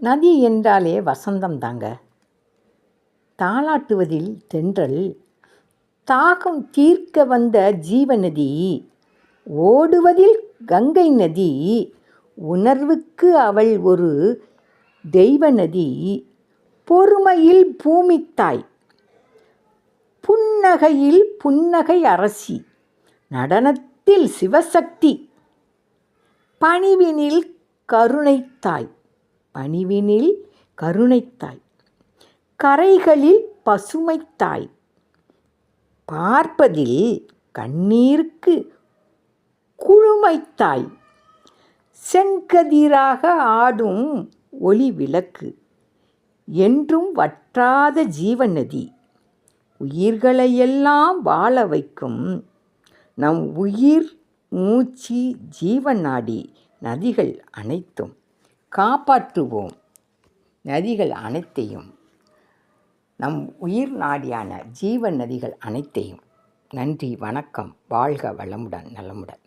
நதி என்றாலே வசந்தம் தாங்க தாளாட்டுவதில் தென்றல் தாகம் தீர்க்க வந்த ஜீவநதி ஓடுவதில் கங்கை நதி உணர்வுக்கு அவள் ஒரு தெய்வ நதி பொறுமையில் பூமித்தாய் புன்னகையில் புன்னகை அரசி நடனத்தில் சிவசக்தி பணிவினில் கருணைத்தாய் பணிவினில் கருணைத்தாய் கரைகளில் பசுமைத்தாய் பார்ப்பதில் கண்ணீருக்கு குழுமைத்தாய் செங்கதிராக ஆடும் ஒளி விளக்கு. என்றும் வற்றாத ஜீவநதி. உயிர்களையெல்லாம் வாழ வைக்கும் நம் உயிர் மூச்சு ஜீவநாடி நதிகள் அனைத்தும். காப்பாற்றுவோம். நதிகள் அனைத்தையும் நம் உயிர் நாடியான ஜீவ நதிகள் அனைத்தையும். நன்றி வணக்கம். வாழ்க வளமுடன் நலமுடன்.